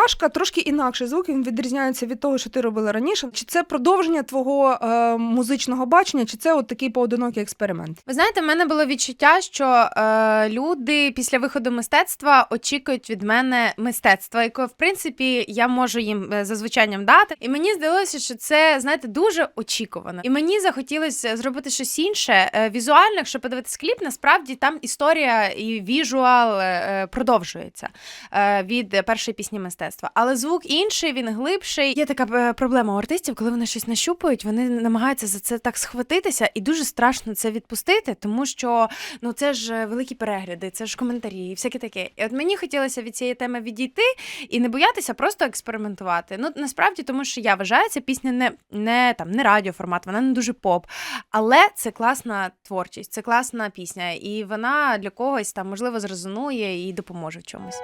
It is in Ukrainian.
Пташка трошки інакший звук, він відрізняється від того, що ти робила раніше. Чи це продовження твого е, музичного бачення, чи це от такий поодинокий експеримент? Ви знаєте, в мене було відчуття, що е, люди після виходу мистецтва очікують від мене мистецтва, яке, в принципі, я можу їм е, за звучанням дати. І мені здалося, що це знаєте дуже очікувано. І мені захотілося зробити щось інше. Е, візуально, якщо подивитись кліп, насправді там історія і віжуал е, продовжується е, від першої пісні мистецтва. Але звук інший, він глибший. Є така е, проблема у артистів, коли вони щось нащупують, вони намагаються за це так схватитися, і дуже страшно це відпустити, тому що ну це ж е, великі перегляди, це ж коментарі, і всяке таке. І от мені хотілося від цієї теми відійти і не боятися просто експериментувати. Ну насправді, тому що я вважаю, ця пісня не, не там не радіоформат, вона не дуже поп, але це класна творчість, це класна пісня, і вона для когось там можливо зрезонує і допоможе в чомусь.